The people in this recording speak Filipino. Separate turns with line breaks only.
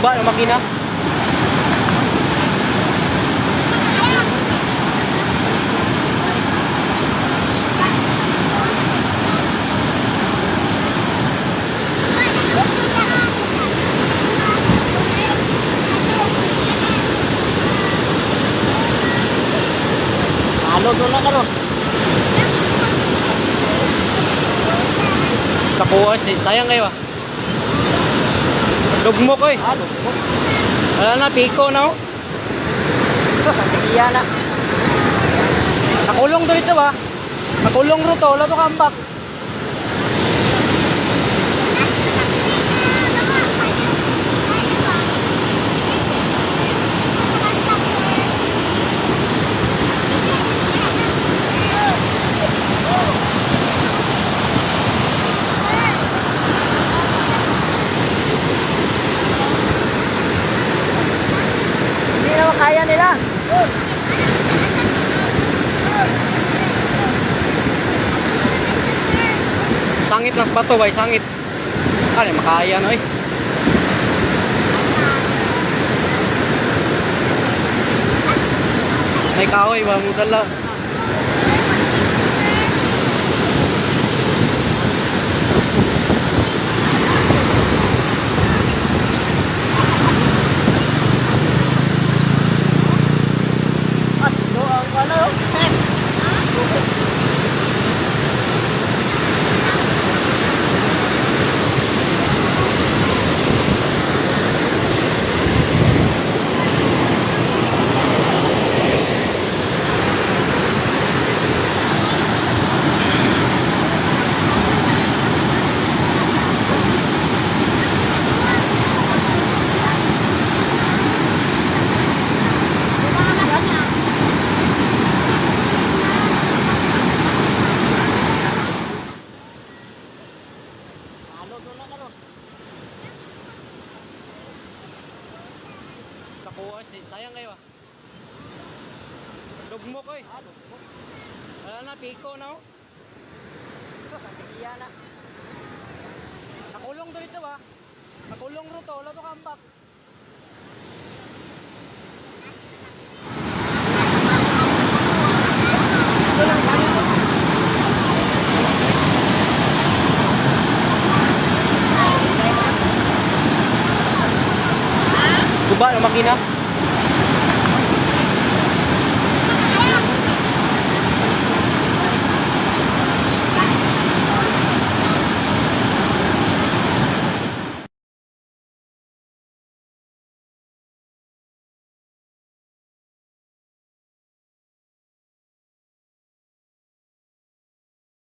ng makina.
Ano doon na karon?
Nakuha si sayang kayo ah. Dugmo ko eh.
Ano?
Wala na piko na oh.
Ito sa na.
Nakulong to dito ba? Nakulong ro to, wala to kambak.
Nila.
Sangit ng bato bay, sangit. Kali makaya no eh. May kahoy ba mo dala?
Ito ang
Nakuha si sayang kayo ah. Dugmo ko eh.
Ano?
Wala na piko na oh.
Ito sa na.
Nakulong to dito ba? Nakulong ro to, wala to kambak. baba ng makina.